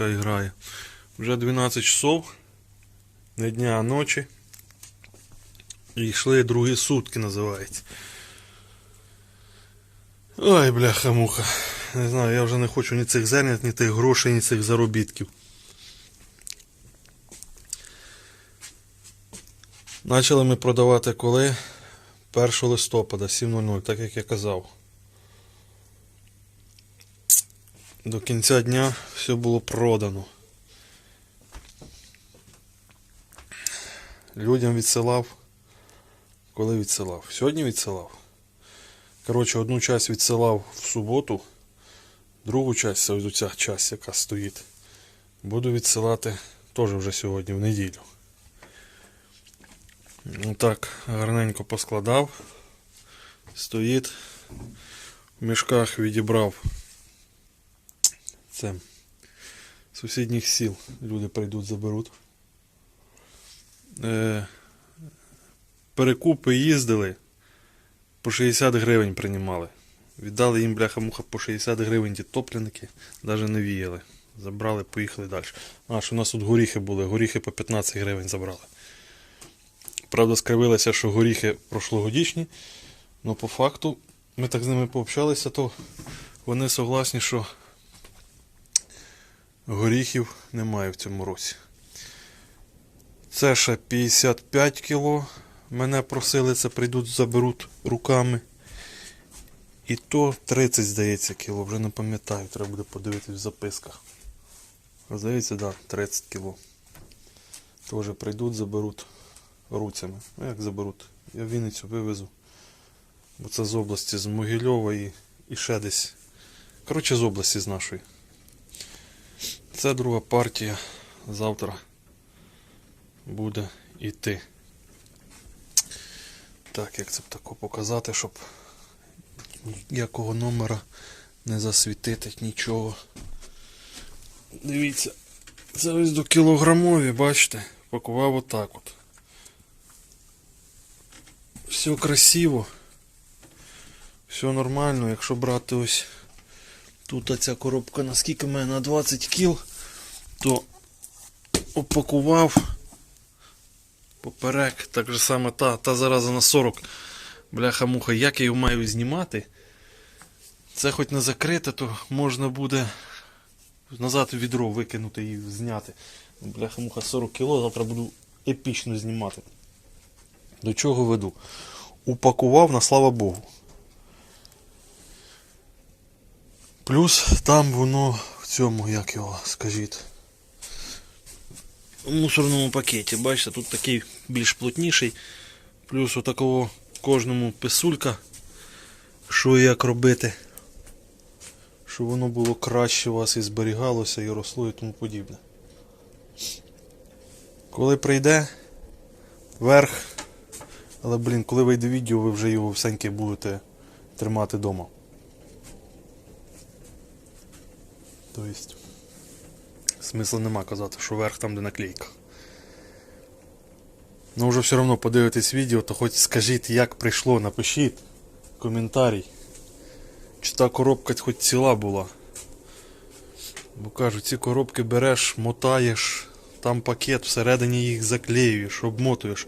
музика грає. Вже 12 часов. Не дня, а ночі. І йшли другі сутки, називається. Ой, бляха-муха. Не знаю, я вже не хочу ні цих зернят, ні тих грошей, ні цих заробітків. Почали ми продавати коли? 1 листопада 7.00, так як я казав. До кінця дня все було продано. Людям відсилав. Коли відсилав? Сьогодні відсилав. Коротше, одну часть відсилав в суботу, другу часть, ось ця часть, яка стоїть, буду відсилати теж вже сьогодні, в неділю. Ну так, гарненько поскладав. Стоїть. В мішках відібрав. Це сусідніх сіл люди прийдуть, заберуть. Е, перекупи їздили, по 60 гривень приймали. Віддали їм бляха-муха по 60 гривень ті топленики, навіть не віяли. Забрали, поїхали далі. А, що у нас тут горіхи були, горіхи по 15 гривень забрали. Правда, скривилося, що горіхи прошлогодічні, але по факту ми так з ними пообщалися, то вони согласні, що горіхів немає в цьому році. Це ще 55 кіло. Мене просили, це прийдуть, заберуть руками. І то 30, здається, кіло, вже не пам'ятаю, треба буде подивитись в записках. Здається, так, да, 30 кіло. Теж прийдуть, заберуть руцями. Ну як заберуть? Я в Вінницю вивезу. Бо це з області, з Могильова і, і ще десь. Коротше, з області з нашої. Це друга партія. Завтра буде йти. Так, як це б тако показати, щоб ніякого номера не засвітити нічого. Дивіться, це ось до кілограмові, бачите, пакував отак от. Все красиво. Все нормально, якщо брати ось тут ця коробка наскільки в мене на 20 кіл, то опакував поперек, так же саме та, та зараза на 40. Бляха-муха, як я його маю знімати? Це хоч не закрите, то можна буде назад відро викинути і зняти. Бляха-муха 40 кг, завтра буду епічно знімати. До чого веду? Упакував на слава Богу. Плюс там воно в цьому, як його, скажіть. У мусорному пакеті. Бачите, тут такий більш плотніший. Плюс отакого кожному писулька. Що і як робити. Щоб воно було краще у вас і зберігалося, і росло і тому подібне. Коли прийде верх, але блін, коли вийде відео, ви вже його всеньки будете тримати вдома. Тобто, смисла нема казати, що верх там, де наклейка. Ну вже все одно подивитесь відео, то хоч скажіть, як прийшло, напишіть коментарій. Чи та коробка хоч ціла була. Бо кажуть, ці коробки береш, мотаєш, там пакет, всередині їх заклеюєш, обмотуєш,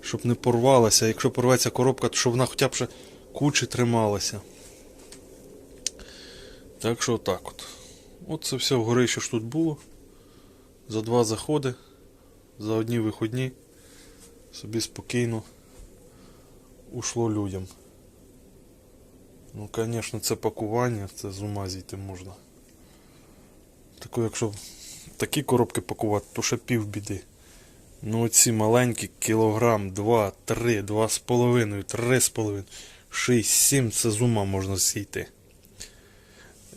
щоб не порвалася. Якщо порветься коробка, то щоб вона хоча б ще кучі трималася. Так що отак от. От це все вгори, що ж тут було. За два заходи, за одні виходні. Собі спокійно ушло людям. Ну, звісно, це пакування, це з ума зійти можна. Тако, якщо такі коробки пакувати, то ще пів біди. Ну оці маленькі кілограм, 2, 3, 2,5, 3,5, 6, 7, це з ума можна зійти.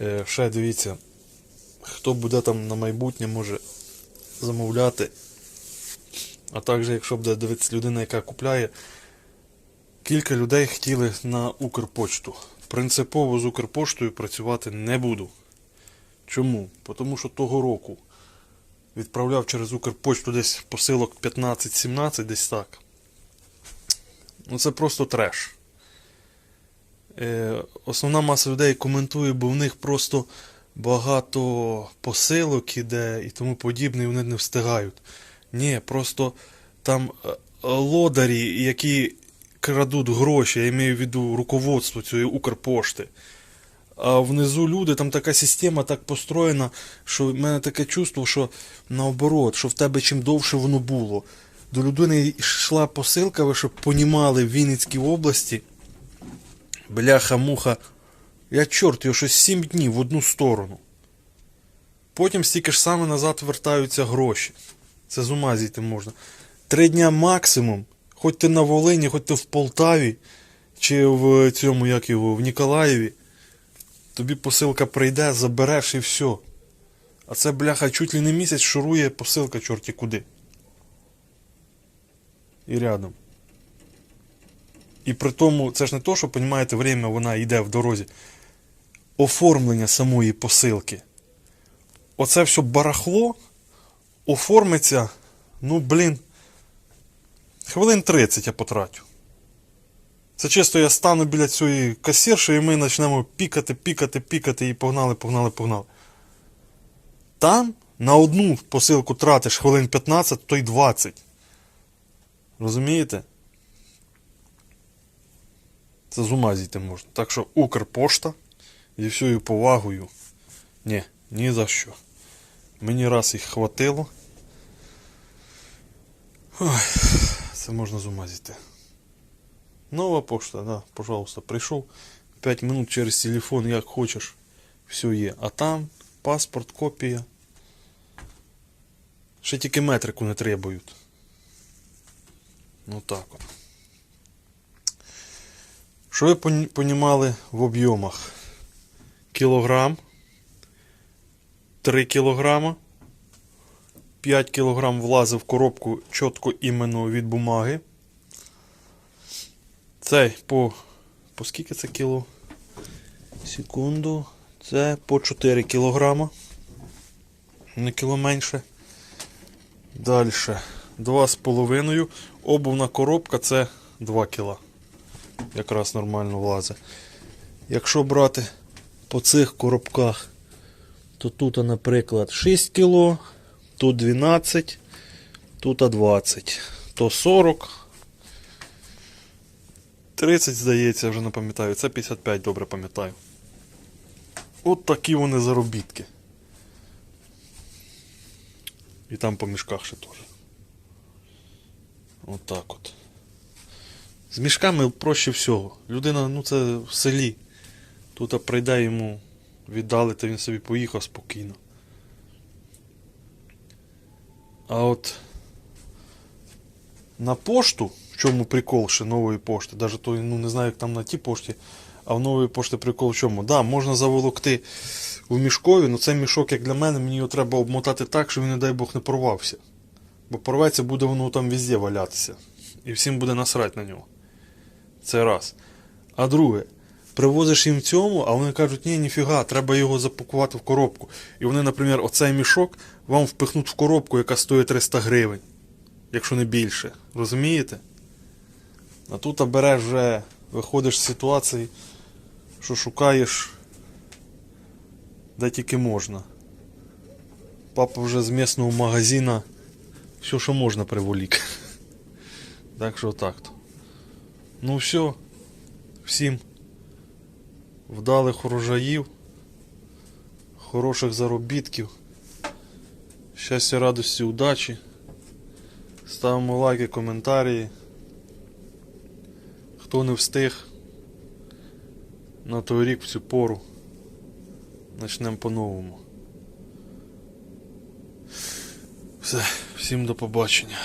Е, ще дивіться, хто буде там на майбутнє може замовляти. А також, якщо буде дивитися людина, яка купляє, кілька людей хотіли на Укрпочту. Принципово з Укрпоштою працювати не буду. Чому? Тому що того року відправляв через Укрпочту десь посилок 15-17, десь так. Ну це просто треш. Е, Основна маса людей коментує, бо в них просто багато посилок іде і тому подібне, і вони не встигають. Ні, просто там е, лодарі, які крадуть гроші, я маю в виду руководство цієї Укрпошти. А внизу люди, там така система так построєна, що в мене таке чувство, що наоборот, що в тебе чим довше воно було. До людини йшла посилка, ви щоб понімали в Вінницькій області. Бляха-муха. Я чорт, його щось 7 днів в одну сторону. Потім стільки ж саме назад вертаються гроші. Це з ума зійти можна. Три дня максимум. Хоч ти на Волині, хоч ти в Полтаві, чи в цьому, як його, в Ніколаєві. Тобі посилка прийде, забереш і все. А це, бляха, чуть ли не місяць шурує посилка чорті куди. І рядом. І при тому, це ж не то, що, понімаєте, время вона йде в дорозі. Оформлення самої посилки. Оце все барахло оформиться, ну, блін, хвилин 30 я потрачу. Це чисто я стану біля цієї касірші і ми почнемо пікати, пікати, пікати і погнали, погнали, погнали. Там на одну посилку тратиш хвилин 15, то й 20. Розумієте? Це з ума зійти можна. Так що Укрпошта зі всією повагою. Ні, ні за що. Мені раз їх хватило. Ой, це можна з ума зійти. Нова пошта, да, пожалуйста, прийшов. 5 минут через телефон, як хочеш. Все є. А там паспорт, копія. Ще тільки метрику не требують. Ну так от. Що ви поні- понімали в об'ємах? Кілограм, 3 кілограма, 5 кілограм влазив в коробку чітко іменно від бумаги. Цей по. По скільки це кіло? Секунду. Це по 4 кілограма. Не кіло менше. Далі. 2,5. Обувна коробка це 2 кіла. Якраз нормально влазить. Якщо брати по цих коробках, то тут, наприклад, 6 кіло, тут 12, тут 20, то 40. 30, здається, вже не пам'ятаю. Це 55, добре пам'ятаю. От такі вони заробітки. І там по мішках ще теж. От так от. З мішками проще всього. Людина, ну це в селі. Тут прийде йому віддали, то він собі поїхав спокійно. А от на пошту, в чому прикол ще нової пошти, навіть то, ну не знаю, як там на тій пошті, а в нової пошти прикол в чому? Да, можна заволокти в мішкові, але цей мішок, як для мене, мені його треба обмотати так, щоб він, не дай Бог, не порвався. Бо порветься, буде воно там везде валятися. І всім буде насрать на нього. Це раз. А друге, привозиш їм в цьому, а вони кажуть, ні, ніфіга, треба його запакувати в коробку. І вони, наприклад, оцей мішок вам впихнуть в коробку, яка стоїть 300 гривень, якщо не більше. Розумієте? А тут береш вже, виходиш з ситуації, що шукаєш де тільки можна. Папа вже з місного магазина все, що можна приволік. Так що так то. Ну все. Всім вдалих урожаїв, хороших заробітків, щастя, радості, удачі. Ставимо лайки, коментарі. Хто не встиг на той рік в цю пору. Начнемо по-новому. Все, всім до побачення.